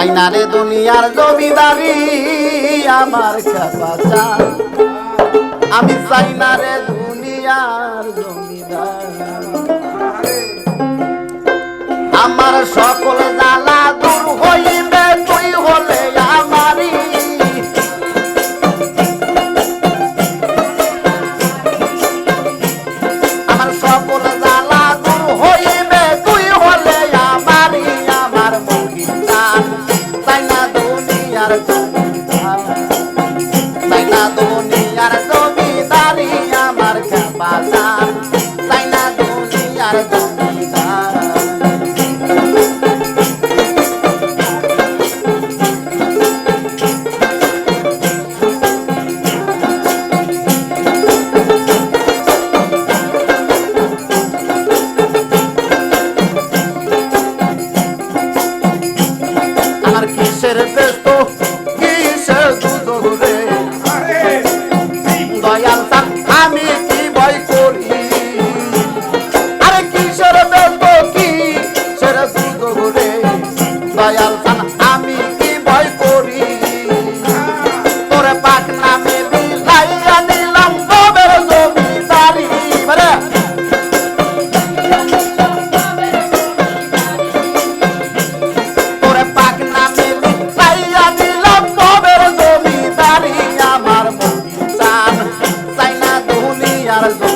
চাই না রে দুনিয়ার জমিদারি, আমার খাপা আমি চাই না রে দুনিয়ার জমিদার। আমার সকল This is R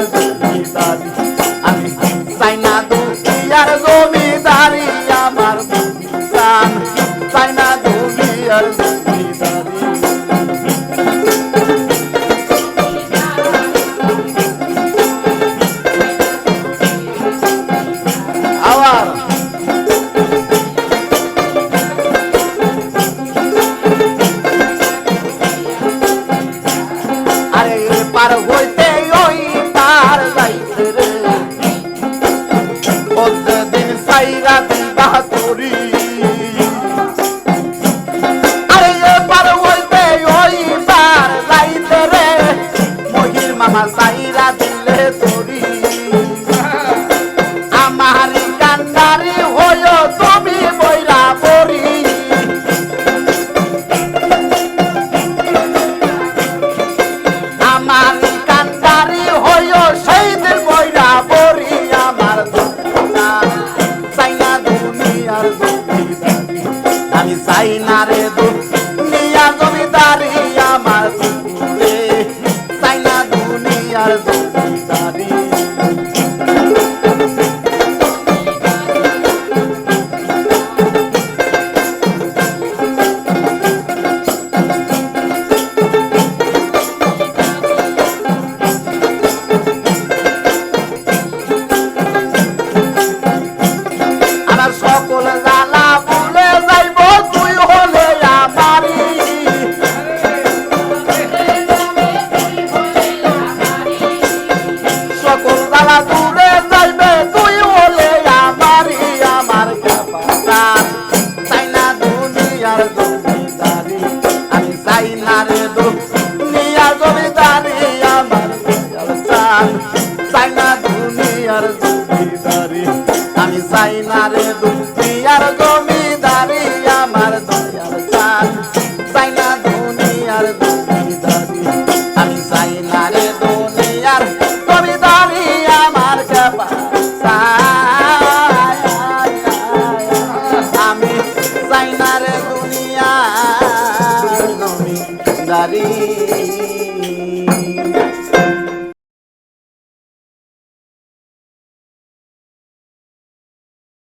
Thank you. happened. な zamindari